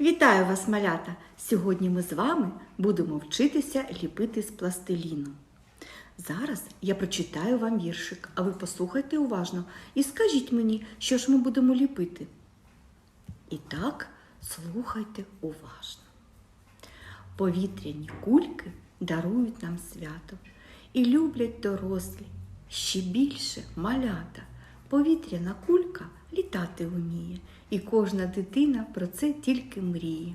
Вітаю вас, малята! Сьогодні ми з вами будемо вчитися ліпити з пластиліну. Зараз я прочитаю вам віршик, а ви послухайте уважно і скажіть мені, що ж ми будемо ліпити. І так, слухайте уважно. Повітряні кульки дарують нам свято і люблять дорослі, ще більше малята. Повітряна кулька літати вміє, і кожна дитина про це тільки мріє.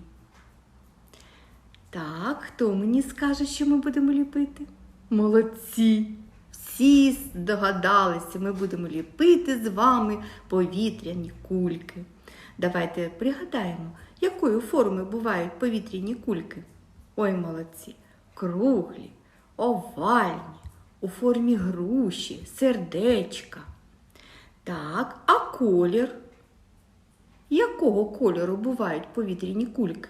Так, хто мені скаже, що ми будемо ліпити? Молодці! Всі здогадалися, ми будемо ліпити з вами повітряні кульки. Давайте пригадаємо, якої форми бувають повітряні кульки. Ой, молодці! Круглі, овальні, у формі груші, сердечка. Так, а колір? Якого кольору бувають повітряні кульки?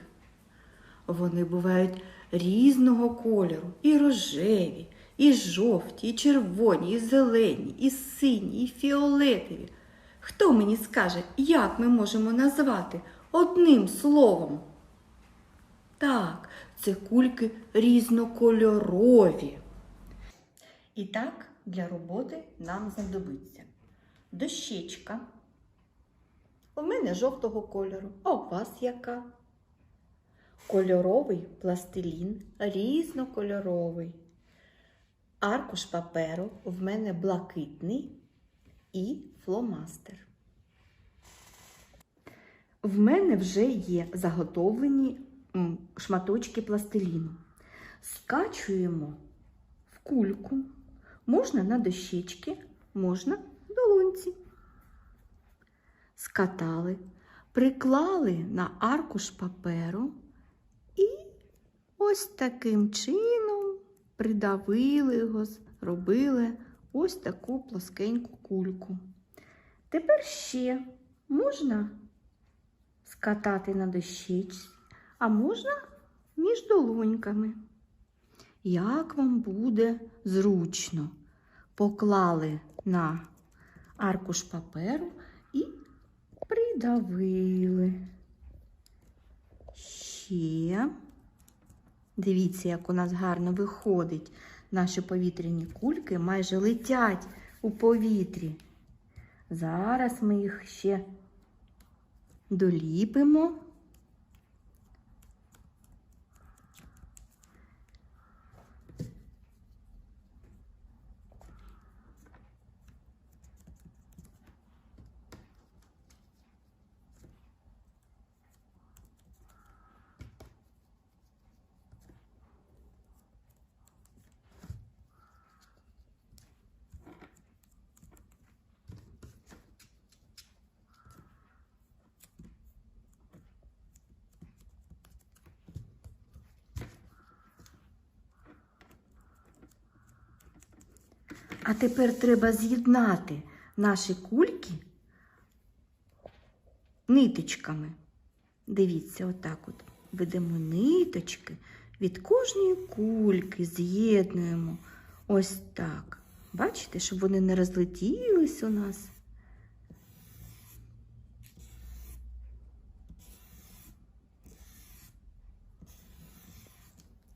Вони бувають різного кольору, і рожеві, і жовті, і червоні, і зелені, і сині, і фіолетові. Хто мені скаже, як ми можемо назвати одним словом? Так, це кульки різнокольорові. І так, для роботи нам знадобиться дощечка. У мене жовтого кольору, а у вас яка? Кольоровий пластилін, різнокольоровий. Аркуш паперу в мене блакитний і фломастер. В мене вже є заготовлені шматочки пластиліну. Скачуємо в кульку, можна на дощечки, можна долонці. Скатали, приклали на аркуш паперу і ось таким чином придавили його, зробили ось таку плоскеньку кульку. Тепер ще можна скатати на дощечці, а можна між долоньками. Як вам буде зручно, поклали на аркуш паперу і придавили. Ще. Дивіться, як у нас гарно виходить. Наші повітряні кульки майже летять у повітрі. Зараз ми їх ще доліпимо. А тепер треба з'єднати наші кульки ниточками. Дивіться, отак от ведемо ниточки від кожної кульки, з'єднуємо ось так. Бачите, щоб вони не розлетілись у нас.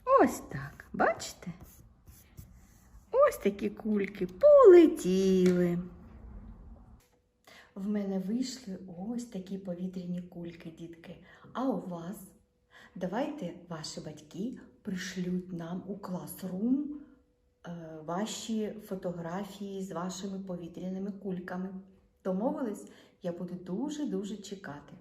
Ось так, бачите? Ось такі кульки полетіли. В мене вийшли ось такі повітряні кульки, дітки. А у вас? Давайте ваші батьки пришлють нам у класрум е, ваші фотографії з вашими повітряними кульками. Домовились? Я буду дуже-дуже чекати.